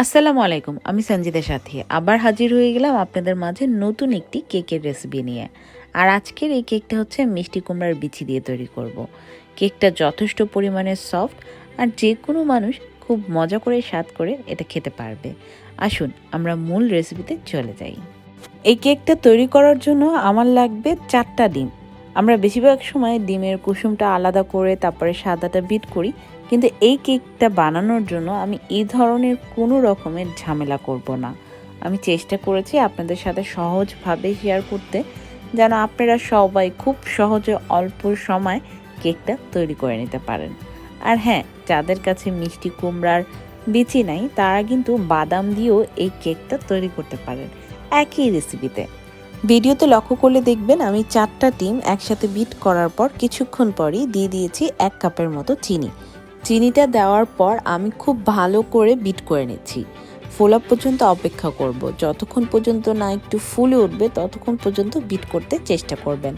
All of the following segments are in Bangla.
আসসালামু আলাইকুম, আমি সঞ্জিতা সাথী। আবার হাজির হয়ে গেলাম আপনাদের মাঝে নতুন একটি কেকের রেসিপি নিয়ে। আর আজকের এই কেকটা হচ্ছে মিষ্টি কুমড়ার বিচি দিয়ে তৈরি করব। কেকটা যথেষ্ট পরিমাণে সফট আর যে কোনো মানুষ খুব মজা করে স্বাদ করে এটা খেতে পারবে। আসুন, আমরা মূল রেসিপিতে চলে যাই। এই কেকটা তৈরি করার জন্য আমার লাগবে চারটা ডিম। আমরা বেশিরভাগ সময় ডিমের কুসুমটা আলাদা করে তারপরে সাদাটা বিট করি কিন্তু এই কেকটা বানানোর জন্য আমি এই ধরনের কোনো রকমের ঝামেলা করব না। আমি চেষ্টা করেছি আপনাদের সাথে সহজভাবে শেয়ার করতে, যেন আপনারা সবাই খুব সহজে অল্প সময় কেকটা তৈরি করে নিতে পারেন। আর হ্যাঁ যাদের কাছে মিষ্টি কুমড়ার বিচি নাই, তারা কিন্তু বাদাম দিয়েও এই কেকটা তৈরি করতে পারেন একই রেসিপিতে ভিডিওতে লক্ষ্য করলে দেখবেন আমি চারটা ডিম একসাথে বিট করার পর কিছুক্ষণ পরই দিয়ে দিয়েছি এক কাপের মতো চিনি। চিনিটা দেওয়ার পর আমি খুব ভালো করে বিট করে নিচ্ছি। ফোলা পর্যন্ত অপেক্ষা করব। যতক্ষণ পর্যন্ত না একটু ফুলে উঠবে, ততক্ষণ পর্যন্ত বিট করতে চেষ্টা করবেন।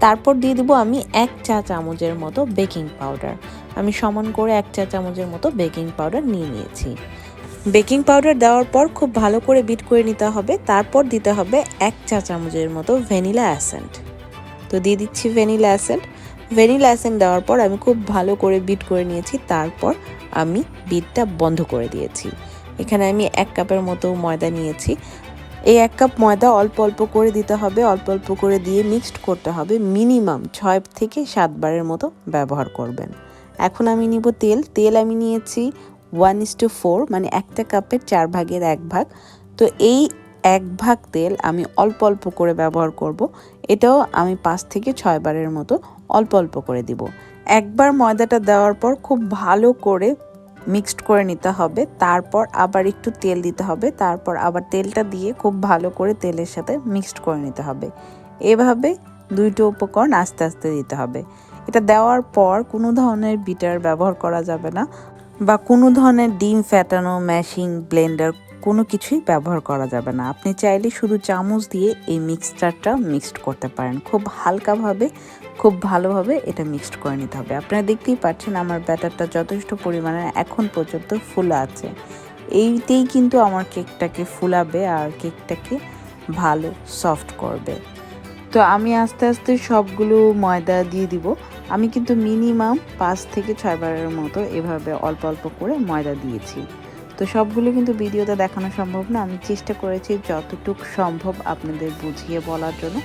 তারপর দিয়ে দেবো আমি এক চা চামচের মতো বেকিং পাউডার। আমি সমান করে এক চা চামচের মতো বেকিং পাউডার নিয়ে নিয়েছি। বেকিং পাউডার দেওয়ার পর খুব ভালো করে বিট করে নিতে হবে। তারপর দিতে হবে এক চা চামচের মতো ভ্যানিলা অ্যাসেন্ট। তো দিয়ে দিচ্ছি ভ্যানিলা অ্যাসেন্ট। ভ্যানিলা অ্যাসেন্ট দেওয়ার পর আমি খুব ভালো করে বিট করে নিয়েছি। তারপর আমি বিটটা বন্ধ করে দিয়েছি। এখানে আমি এক কাপের মতো ময়দা নিয়েছি। এই এক কাপ ময়দা অল্প অল্প করে দিতে হবে, অল্প অল্প করে দিয়ে মিক্সড করতে হবে। মিনিমাম ছয় থেকে সাতবারের মতো ব্যবহার করবেন। এখন আমি নিব তেল। তেল আমি নিয়েছি ওয়ান ইস টু ফোর মানে একটা কাপের চার ভাগের এক ভাগ। তো এই এক ভাগ তেল আমি অল্প অল্প করে ব্যবহার করব। এটাও আমি পাঁচ থেকে ছয় বারের মতো অল্প অল্প করে দিব। একবার ময়দাটা দেওয়ার পর খুব ভালো করে মিক্সড করে নিতে হবে। তারপর আবার একটু তেল দিতে হবে। তারপর আবার তেলটা দিয়ে খুব ভালো করে তেলের সাথে মিক্সড করে নিতে হবে। এভাবে দুইটো উপকরণ আস্তে আস্তে দিতে হবে। এটা দেওয়ার পর কোনো ধরনের বিটার ব্যবহার করা যাবে না বা কোনো ধরনের ডিম ফ্যাটানো ম্যাশিং, ব্লেন্ডার কোনো কিছুই ব্যবহার করা যাবে না। আপনি চাইলে শুধু চামচ দিয়ে এই মিক্সচারটা মিক্সড করতে পারেন। খুব হালকাভাবে, খুব ভালোভাবে এটা মিক্সড করে নিতে হবে। আপনারা দেখতেই পাচ্ছেন আমার ব্যাটারটা যথেষ্ট পরিমাণে এখন পর্যন্ত ফুলা আছে। এইতেই কিন্তু আমার কেকটাকে ফুলাবে আর কেকটাকে ভালো সফট করবে। তো আমি আস্তে আস্তে সবগুলো ময়দা দিয়ে দিব। আমি কিন্তু মিনিমাম পাঁচ থেকে ছয়বারের মতো এভাবে অল্প অল্প করে ময়দা দিয়েছি। তো সবগুলো কিন্তু ভিডিওতে দেখানো সম্ভব না। আমি চেষ্টা করেছি যতটুক সম্ভব আপনাদের বুঝিয়ে বলার জন্য।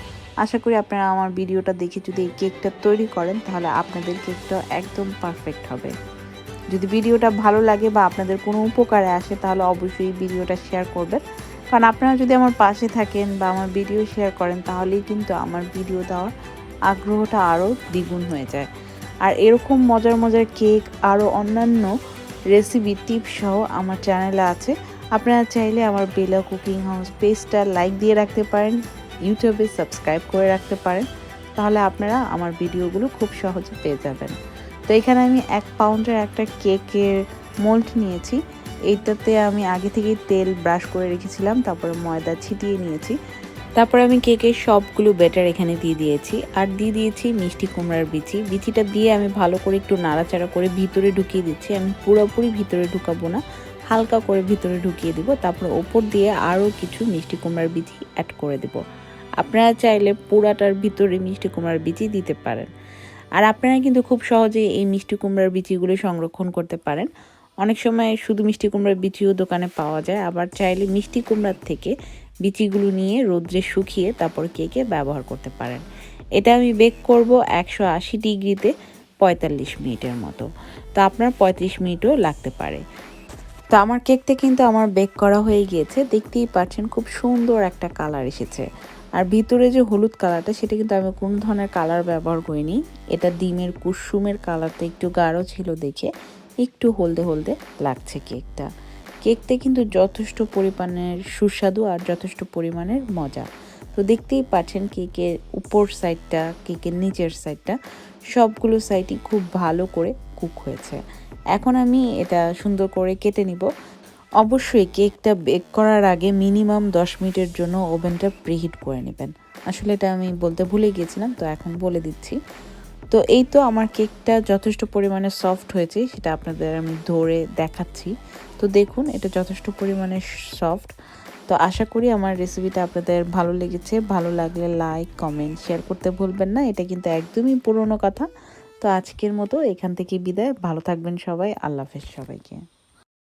আশা করি আপনারা আমার ভিডিওটা দেখে যদি এই কেকটা তৈরি করেন, তাহলে আপনাদের কেকটা একদম পারফেক্ট হবে। যদি ভিডিওটা ভালো লাগে বা আপনাদের কোনো উপকারে আসে, তাহলে অবশ্যই ভিডিওটা শেয়ার করবেন। কারণ আপনারা যদি আমার পাশে থাকেন বা আমার ভিডিও শেয়ার করেন, তাহলেই কিন্তু আমার ভিডিও দেওয়ার আগ্রহটা আরও দ্বিগুণ হয়ে যায়। আর এরকম মজার মজার কেক আরও অন্যান্য রেসিপি টিপ সহ আমার চ্যানেলে আছে। আপনারা চাইলে আমার বেলা কুকিং হাউস পেজটা লাইক দিয়ে রাখতে পারেন ইউটিউবে সাবস্ক্রাইব করে রাখতে পারেন, তাহলে আপনারা আমার ভিডিওগুলো খুব সহজে পেয়ে যাবেন। তো এখানে আমি এক পাউন্ডের একটা কেকের মোল্ড নিয়েছি। এইটাতে আমি আগে থেকেই তেল ব্রাশ করে রেখেছিলাম, তারপরে ময়দা ছিটিয়ে নিয়েছি। তারপর আমি কেকের সবগুলো ব্যাটার এখানে দিয়ে দিয়েছি। আর দিয়ে দিয়েছি মিষ্টি কুমড়ার বিচি। বিচিটা দিয়ে আমি ভালো করে একটু নাড়াচাড়া করে ভিতরে ঢুকিয়ে দিচ্ছি। আমি পুরোপুরি ভিতরে ঢুকাবো না। হালকা করে ভিতরে ঢুকিয়ে দিব। তারপর ওপর দিয়ে আরও কিছু মিষ্টি কুমড়ার বিচি অ্যাড করে দেব। আপনারা চাইলে পুরাটার ভিতরে মিষ্টি কুমড়ার বিচি দিতে পারেন। আর আপনারা কিন্তু খুব সহজেই এই মিষ্টি কুমড়ার বিচিগুলো সংরক্ষণ করতে পারেন। অনেক সময় শুধু মিষ্টি কুমড়ার বিচিও দোকানে পাওয়া যায়। আবার চাইলে মিষ্টি কুমড়ার থেকে বিচিগুলো নিয়ে রোদ্রে শুকিয়ে তারপর কেকে ব্যবহার করতে পারেন। এটা আমি বেক করব একশো আশি ডিগ্রিতে পঁয়তাল্লিশ মিনিটের মতো। তো আপনার পঁয়ত্রিশ মিনিটও লাগতে পারে। তো আমার কেকটা কিন্তু আমার বেক করা হয়ে গিয়েছে। দেখতেই পাচ্ছেন খুব সুন্দর একটা কালার এসেছে। আর ভিতরে যে হলুদ কালারটা সেটা কিন্তু আমি কোন ধরনের কালার ব্যবহার করিনি। এটা ডিমের কুসুমের কালারটা একটু গাঢ় ছিল দেখে, একটু হলদে হলদে লাগছে কেকটা কেকটা কিন্তু যথেষ্ট পরিমাণের সুস্বাদু আর যথেষ্ট পরিমাণের মজা। তো দেখতেই পাচ্ছেন কেকের উপর সাইডটা, কেকের নিচের সাইডটা, সবগুলো সাইডই খুব ভালো করে কুক হয়েছে। এখন আমি এটা সুন্দর করে কেটে নিব। অবশ্যই কেকটা বেক করার আগে মিনিমাম দশ মিনিটের জন্য ওভেনটা প্রিহিট করে নেবেন। আসলে এটা আমি বলতে ভুলে গিয়েছিলাম, তো এখন বলে দিচ্ছি। তো এই তো আমার কেকটা যথেষ্ট পরিমাণে সফট হয়েছে, সেটা আপনাদের আমি ধরে দেখাচ্ছি। তো দেখুন, এটা যথেষ্ট পরিমাণে সফট তো আশা করি আমার রেসিপিটা আপনাদের ভালো লেগেছে। ভালো লাগলে লাইক কমেন্ট শেয়ার করতে ভুলবেন না। এটা কিন্তু একদমই পুরনো কথা। তো আজকের মতো এখান থেকে বিদায়। ভালো থাকবেন সবাই। আল্লাহ হাফেজ সবাইকে।